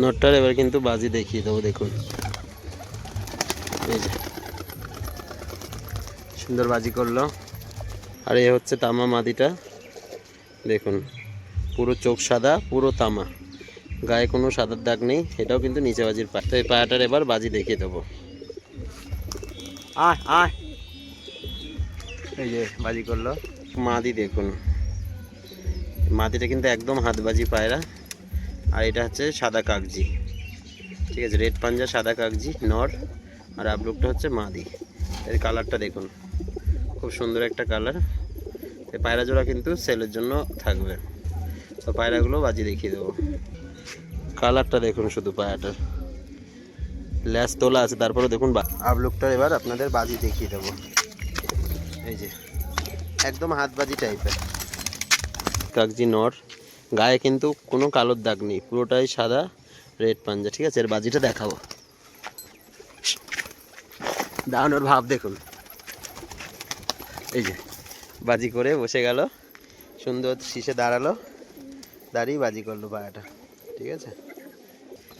নটটার এবার কিন্তু বাজি দেখিয়ে দেবো দেখুন। এই যে। সুন্দর বাজি করল। আর এ হচ্ছে তামা মাদিটা। দেখুন পুরো চোখ সাদা পুরো তামা। গায়ে কোনো সাদার দাগ নেই এটাও কিন্তু নিচে বাজির পা তো এই পায়াটার এবার বাজি দেখিয়ে দেবো। আয় আয়। এই যে বাজি করল। মাদি দেখুন। মাদিটা কিন্তু একদম হাত বাজি পায়রা। আর এটা হচ্ছে সাদা কাগজি। ঠিক আছে, রেড পাঞ্জা, সাদা কাগজি, নর, আর আপলুকটা হচ্ছে মাদি। এর কালারটা দেখুন, খুব সুন্দর একটা কালার। এই পায়রা জোড়া কিন্তু সেলের জন্য থাকবে। তো পায়রাগুলো বাজি দেখিয়ে দেবো। কালারটা দেখুন শুধু পায়রাটার ল্যাস তোলা আছে, তারপরে দেখুন আপলুকটা এবার আপনাদের বাজি দেখিয়ে দেবো। এই যে, একদম হাত বাজি টাইপের কাগজি, নর। গায়ে কিন্তু কোনো কালোর দাগ নেই, পুরোটাই সাদা রেড পাঞ্জা, ঠিক আছে? এর বাজিটা দেখাবো। দাঁড়ানোর ভাব, দেখুন। এই যে, বাজি করে বসে গেল, সুন্দর শীষে দাঁড়াল, দাঁড়িয়ে বাজি করল পায়াটা, ঠিক আছে?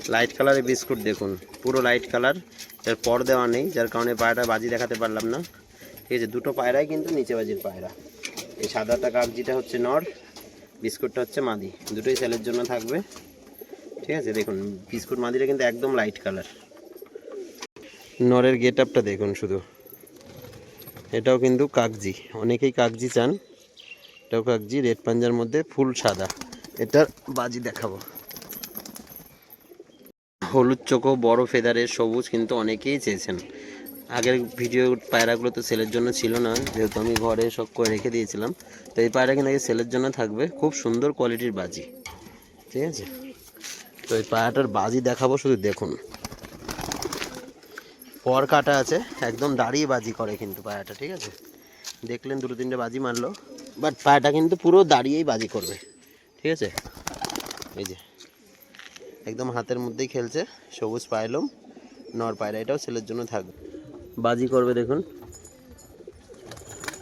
লাইট কালারের বিস্কুট, দেখুন, পুরো লাইট কালারের পর দেওয়া নেই, যার কারণে পায়রাটা বাজি দেখাতে পারলাম না, ঠিক আছে? দুটো পায়রাই কিন্তু নিচে বাজির পায়রা। এই সাদাটা কাগজিটা হচ্ছে নর বিস্কুটটা হচ্ছে মাদি। দুটোই সেলের জন্য থাকবে। ঠিক আছে? দেখুন, বিস্কুট মাদিটা কিন্তু একদম লাইট কালার নরের গেট আপটা দেখুন শুধু। এটাও কিন্তু কাগজি। অনেকেই কাগজি চান। এটাও কাগজি রেড পাঞ্জার মধ্যে ফুল সাদা। এটার বাজি দেখাবো। হলুদ চোখো, বড় ফেদারের সবুজ কিন্তু অনেকেই চেয়েছেন। আগের ভিডিও পায়রাগুলো তো সেলের জন্য ছিল না, যেহেতু আমি ঘরে সব করে রেখে দিয়েছিলাম। তো এই পায়রা কিন্তু সেলের জন্য থাকবে। খুব সুন্দর কোয়ালিটির বাজি। ঠিক আছে? তো এই পায়রাটার বাজি দেখাবো শুধু দেখুন। পর কাটা আছে। একদম দাঁড়িয়ে বাজি করে কিন্তু পায়রাটা, ঠিক আছে? দেখলেন দুটো তিনটে বাজি মারলো। বাট পায়রাটা কিন্তু পুরো দাঁড়িয়েই বাজি করবে। ঠিক আছে? এই যে। একদম হাতের মধ্যেই খেলছে। সবুজ পায়লম নর পায়রা, এটাও ছেলের জন্য থাকবে। বাজি করবে দেখুন।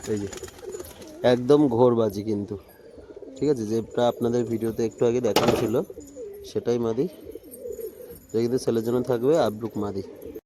এই যে। একদম ঘোর বাজি কিন্তু। ঠিক আছে, যেটা আপনাদের ভিডিওতে একটু আগে দেখানো ছিল, সেটাই মাদি। কিন্তু ছেলের জন্য থাকবে আব্রুক মাদি।